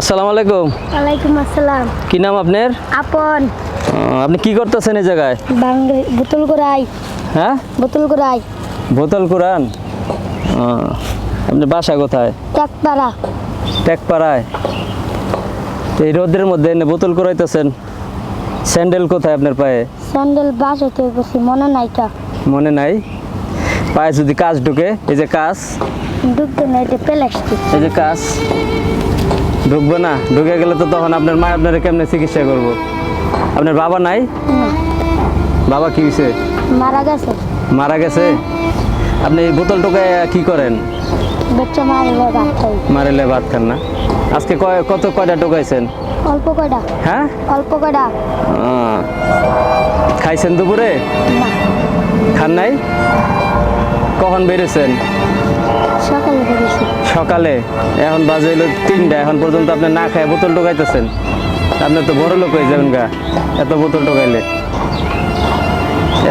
আসসালামু আলাইকুম। ওয়ালাইকুম আসসালাম। কি নাম আপনার? আপন। আপনি কি করতেছেন এই জায়গায়? বোতল করাই হ্যাঁ? বোতল করাই বোতল কোরআন আপনার বাসা কোথায়? চাকপাড়া টেকপাড়ায় তো এই রোদের মধ্যে এনে বোতল করাইতেছেন স্যান্ডেল কোথায় আপনার পায়ে? স্যান্ডেল বাস গেছি মনে নাই কা মনে নাই? পায়ে যদি কাজ ঢুকে এই যে কাজ ঢুকতে না এটা প্লাস্টিক। এই যে কাজ ঢুকবে না? ঢুকে গেলে তো তখন আপনার মা আপনার কেমনে চিকিৎসা করব? আপনার বাবা নাই? বাবা কি হয়েছে মারা গেছে। মারা গেছে? আপনি এই বোতল টোকায় কি করেন? বাচ্চা মারলে ভাত খান না? আজকে কয় কত কয়টা টোকাইছেন? অল্প কয়টা। হ্যাঁ? অল্প কয়টা। খাইছেন দুপুরে? না। খান নাই? কখন বেরোছেন সকালে এখন বাজে হলো তিনটা। এখন পর্যন্ত আপনি না খায় বোতল টোকাইতেছেন আপনি তো বড় লোক হয়ে যাবেন গা। এত বোতল টোকাইলে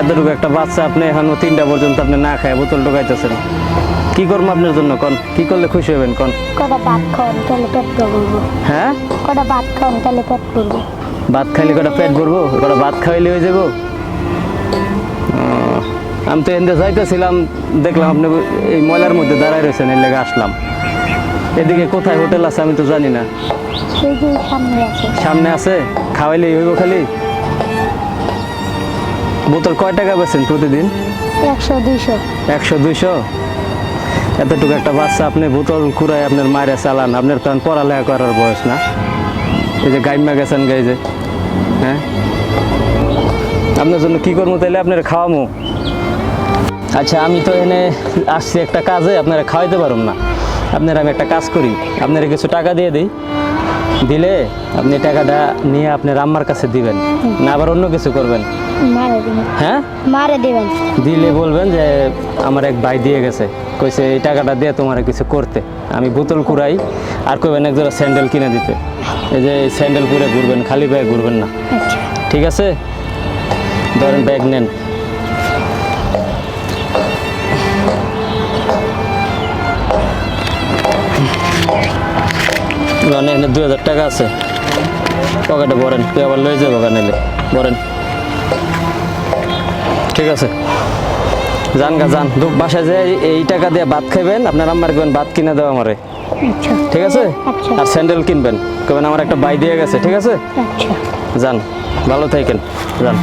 এতটুকু একটা বাচ্চা আপনি এখন তিনটা পর্যন্ত আপনি না খায় বোতল টোকাইতেছেন কি করব আপনার জন্য কন? কি করলে খুশি হবেন কন? কটা ভাত খাওয়ান তাহলে পেট করব হ্যাঁ? কটা ভাত তাহলে পেট ভাত খাইলে কটা পেট ভরবো? কটা ভাত খাইলে হয়ে যাব? আমি তো এনতে যাইতেছিলাম দেখলাম আপনি এই ময়লার মধ্যে দাঁড়ায় রয়েছেন এর লেগে আসলাম। এদিকে কোথায় হোটেল আছে আমি তো জানি না। সামনে আছে। খাওয়াইলেই হইব খালি? বোতল কয় টাকা বেছেন প্রতিদিন? একশো দুইশো। একশো দুইশো? এতটুকু একটা বাচ্চা আপনি বোতল কুড়ায় আপনার মায়ের চালান আপনার তখন পড়ালেখা করার বয়স না। এই যে গাইমা গেছেন গাই যে হ্যাঁ? আপনার জন্য কি করব তাহলে আপনার খাওয়ামো। আচ্ছা আমি তো এনে আসছি একটা কাজে আপনারা খাওয়াইতে পারুন না। আপনার আমি একটা কাজ করি আপনারা কিছু টাকা দিয়ে দিই। দিলে আপনি টাকাটা নিয়ে আপনার আম্মার কাছে দিবেন না আবার অন্য কিছু করবেন। হ্যাঁ? মারে দিবেন। দিলে বলবেন যে আমার এক ভাই দিয়ে গেছে। কইছে এই টাকাটা দিয়ে তোমার কিছু করতে। আমি বোতল কুড়াই আর কইবেন এক জোড়া স্যান্ডেল কিনে দিতে। এই যে স্যান্ডেল পরে ঘুরবেন খালি ব্যাগ ঘুরবেন না। আচ্ছা। ঠিক আছে? ধরেন ব্যাগ নেন। মানে এখানে দুই হাজার টাকা আছে। পকেটে বলেন তুই আবার লয়ে যাব নিলে বলেন ঠিক আছে। যান গা যান। বাসায় যে এই টাকা দিয়ে ভাত খাইবেন আপনার আম্মার কেবেন ভাত কিনে দেওয়া আমারে। আচ্ছা। ঠিক আছে? আচ্ছা। আর স্যান্ডেল কিনবেন। কেবেন আমার একটা বাই দিয়ে গেছে ঠিক আছে? আচ্ছা। যান। ভালো থাকেন। যান।